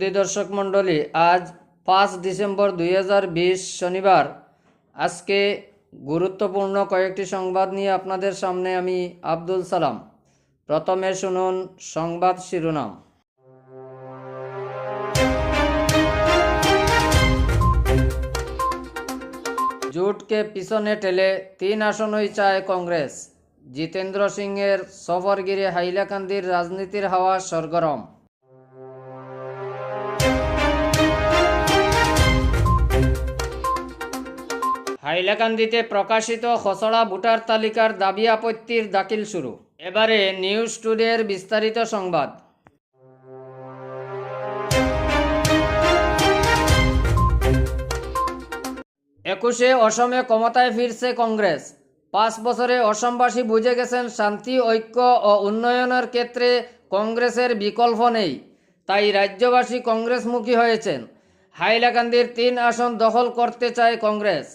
সুধী দর্শক মণ্ডলী, আজ পাঁচ ডিসেম্বর দুই হাজার বিশ শনিবার। আজকে গুরুত্বপূর্ণ কয়েকটি সংবাদ নিয়ে আপনাদের সামনে আমি আব্দুল সালাম। প্রথমে শুনুন সংবাদ শিরোনাম। জোটকে পিছনে ঠেলে তিন আসনই চায় কংগ্রেস। জিতেন্দ্র সিংয়ের সফরগিরে হাইলাকান্দির রাজনীতির হাওয়া সরগরম। হাইলাকান্দিতে প্রকাশিত খসড়া ভোটার তালিকার দাবি আপত্তির দাখিল শুরু। এবারে নিউজ টুডের বিস্তারিত সংবাদ। একুশে অসমে ক্ষমতায় ফিরছে কংগ্রেস। পাঁচ বছরে অসমবাসী বুঝে গেছেন শান্তি, ঐক্য ও উন্নয়নের ক্ষেত্রে কংগ্রেসের বিকল্প নেই। তাই রাজ্যবাসী কংগ্রেসমুখী হয়েছেন। হাইলাকান্দির তিন আসন দখল করতে চায় কংগ্রেস।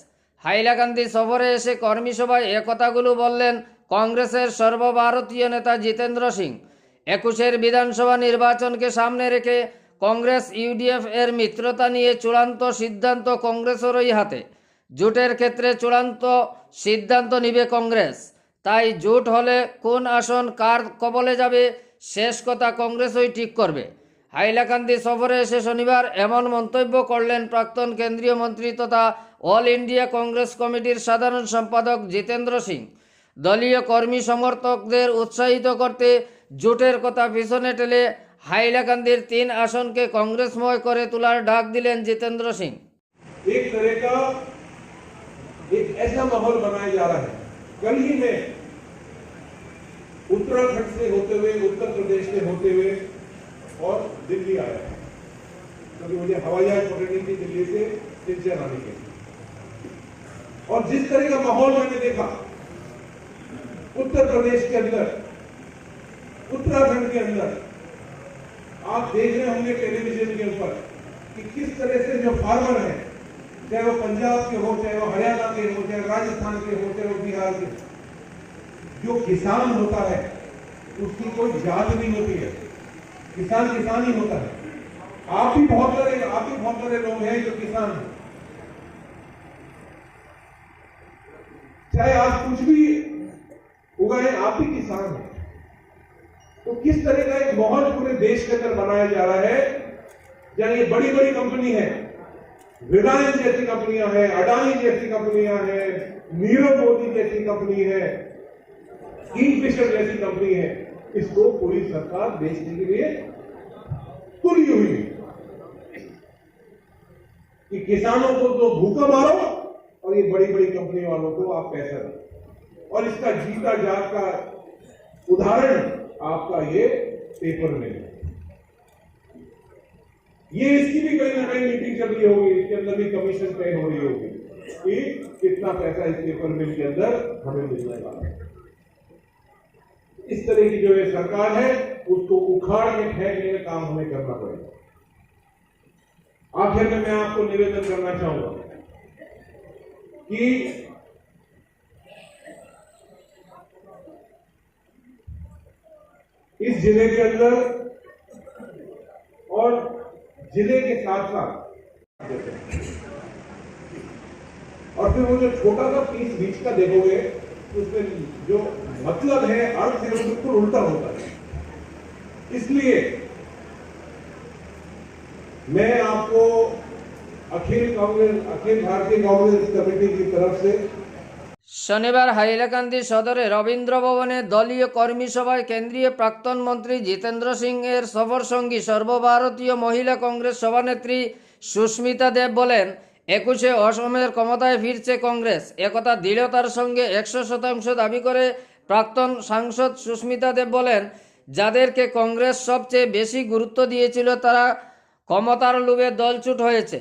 হাইলাকান্দি সফরে এসে কর্মী সভায় একথাগুলো বললেন কংগ্রেসের সর্বভারতীয় নেতা জিতেন্দ্র সিং। একুশের বিধানসভা নির্বাচনকে সামনে রেখে কংগ্রেস ইউডিএফ এর মিত্রতা নিয়ে চূড়ান্ত সিদ্ধান্ত কংগ্রেসেরই হাতে। জোটের ক্ষেত্রে চূড়ান্ত সিদ্ধান্ত নিবে কংগ্রেস। তাই জোট হলে কোন আসন কার কবলে যাবে, শেষ কথা কংগ্রেসই ঠিক করবে। হাইলাকান্দি সফরে এসে শনিবার এমন মন্তব্য করলেন প্রাক্তন কেন্দ্রীয় মন্ত্রী তথা অল ইন্ডিয়া কংগ্রেস কমিটির সাধারণ সম্পাদক জিতেন্দ্র সিং দলীয় কর্মী সমর্থকদের উৎসাহিত করতে জোটের কথা পিছনে টেলে হাইলাকান্দির তিন আসনকে কংগ্রেসময় করে তোলার ডাক দিলেন জিতেন্দ্র সিং एक तरह का एक ऐसा माहौल बनाया जा रहा है कल ही मैं उत्तराखंड से होते हुए उत्तर प्रदेश से होते हुए और दिल्ली आया क्योंकि मुझे हवाई जहाज पकड़नी थी दिल्ली से सिलचर आने के लिए और जिस तरह का माहौल मैंने देखा, उत्तर प्रदेश के अंदर, उत्तराखंड के अंदर, आप देख रहे होंगे टेलीविज़न के ऊपर कि किस तरह से जो फार्मर है, चाहे वो पंजाब के हो, चाहे वो हरियाणा के हो, चाहे राजस्थान के हो, चाहे वो बिहार के, जो किसान होता है, उसकी कोई जात नहीं होती है। किसान किसान ही होता है। आप भी बहुत सारे, आप भी बहुत सारे लोग हैं जो किसान हैं। चाहे आप कुछ भी उगाए, आप भी किसान हैं। तो किस तरह का एक माहौल पूरे देश के अंदर बनाया जा रहा है? यानी बड़ी बड़ी कंपनी है, रिलायंस जैसी कंपनियाँ हैं, अडानी जैसी कंपनियाँ हैं, नीरव मोदी जैसी कंपनी है, किंगफिशर जैसी कंपनी है। इसको पूरी सरकार बेचने के लिए तुली हुई है। कि किसानों को तो भूखा मारो और ये बड़ी बड़ी कंपनी वालों को आप पैसा दो। और इसका जीता जाग का उदाहरण आपका ये पेपर में है। ये इसकी भी कहीं ना कहीं मीटिंग चल रही होगी, इसके अंदर भी कमीशन तय हो रही होगी कि कितना पैसा इस पेपर मिल के अंदर हमें मिलने वाला है इस तरह की जो ये सरकार है, उसको उखाड़ के फेंकने का काम हमें करना पड़ेगा। आखिर में मैं आपको निवेदन करना चाहूँगा कि इस ज़िले के अंदर और ज़िले के साथ साथ और फिर वो जो छोटा सा पीस बीच का देखोगे, उसमें जो मतलब है, अर्थ है, वो बिल्कुल उल्टा होता है। इसलिए मैं आपको अखिल कांग्रेस अखिल भारतीय कांग्रेस कमेटी की तरफ से শনিবার হাইলাকান্দি সদরে রবীন্দ্র ভবনে দলীয় কর্মী সভায় কেন্দ্রীয় প্রাক্তন মন্ত্রী জিতেন্দ্র সিং এর সফর সঙ্গী সর্বভারতীয় মহিলা কংগ্রেস সভানেত্রী সুস্মিতা দেব বলেন একুশে অসমের ক্ষমতায় ফিরছে কংগ্রেস একথা দৃঢ়তার সঙ্গে একশো শতাংশ দাবি করে প্রাক্তন সাংসদ সুস্মিতা দেব বলেন যাদেরকে কংগ্রেস সবচেয়ে বেশি গুরুত্ব দিয়েছিল তারা ক্ষমতার লোভে দলছুট হয়েছে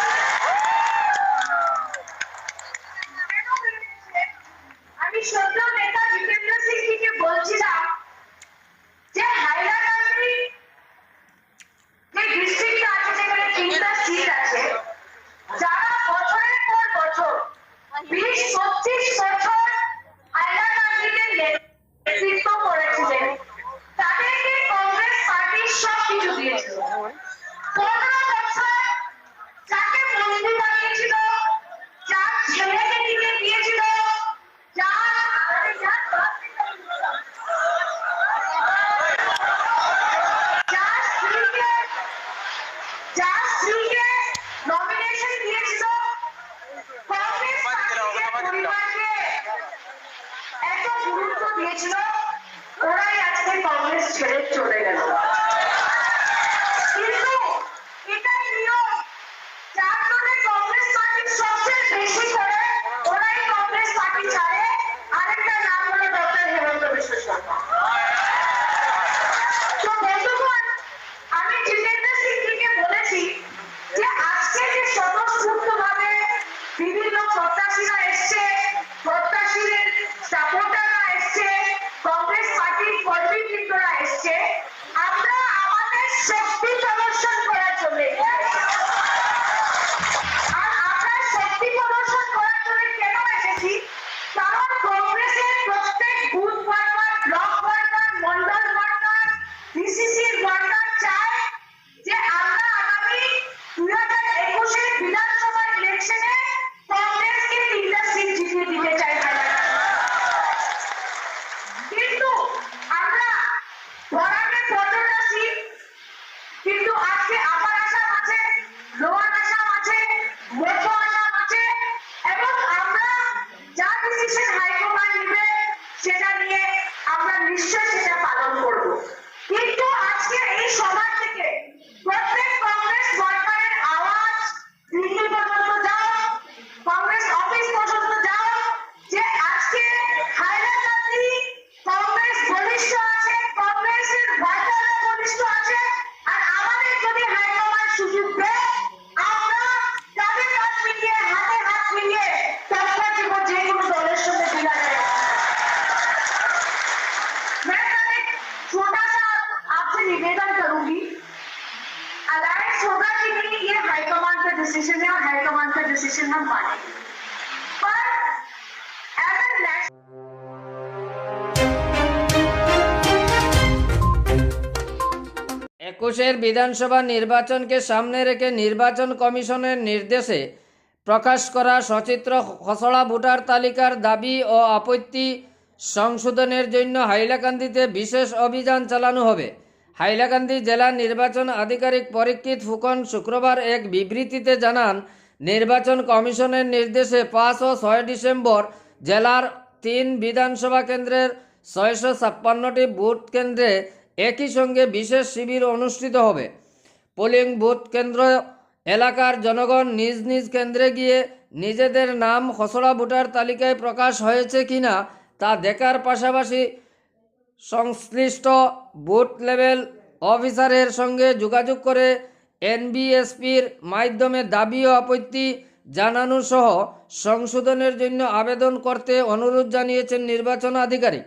বীর সবচেয়ে সফল গুরুত্ব দিয়েছিল, ওরাই আজকে কংগ্রেস ছেড়ে চলে গেল। কিন্তু এটাই কংগ্রেস পার্টি সবচেয়ে বেশি করে কংগ্রেস পার্টি ছাড়ে আরেকটা নাম হলো ডক্টর হেমন্ত বিশ্ব শর্মা। বিধানসভা ইলেকশনে কংগ্রেসকে তিনটা সিট জিতিয়ে দিতে চাই কিন্তু আমরা বরাকে কিন্তু আজকে আপার আসাম আছে লোয়ার আসাম আছে মধ্য not wanted. একুশের বিধানসভা নির্বাচনকে সামনে রেখে নির্বাচন কমিশনের নির্দেশে প্রকাশ করা সচিত্র খসড়া ভোটার তালিকার দাবি ও আপত্তি সংশোধনের জন্য হাইলাকান্দিতে বিশেষ অভিযান চালানো হবে হাইলাকান্দি জেলা নির্বাচন আধিকারিক পরীক্ষিত ফুকন শুক্রবার এক বিবৃতিতে জানান নির্বাচন কমিশনের নির্দেশে পাঁচ ও ছয় ডিসেম্বর জেলার তিন বিধানসভা কেন্দ্রের ছয়শো ছাপ্পান্নটি বুথ কেন্দ্রে একই সঙ্গে বিশেষ শিবির অনুষ্ঠিত হবে। পোলিং বুথ কেন্দ্র এলাকার জনগণ নিজ নিজ কেন্দ্রে গিয়ে নিজেদের নাম খসড়া ভোটার তালিকায় প্রকাশ হয়েছে কিনা তা দেখার পাশাপাশি সংশ্লিষ্ট বুথ লেভেল অফিসারের সঙ্গে যোগাযোগ করে এনবিএসপির মাধ্যমে দাবি ও আপত্তি জানানো সহ সংশোধনের জন্য আবেদন করতে অনুরোধ জানিয়েছেন নির্বাচন আধিকারিক।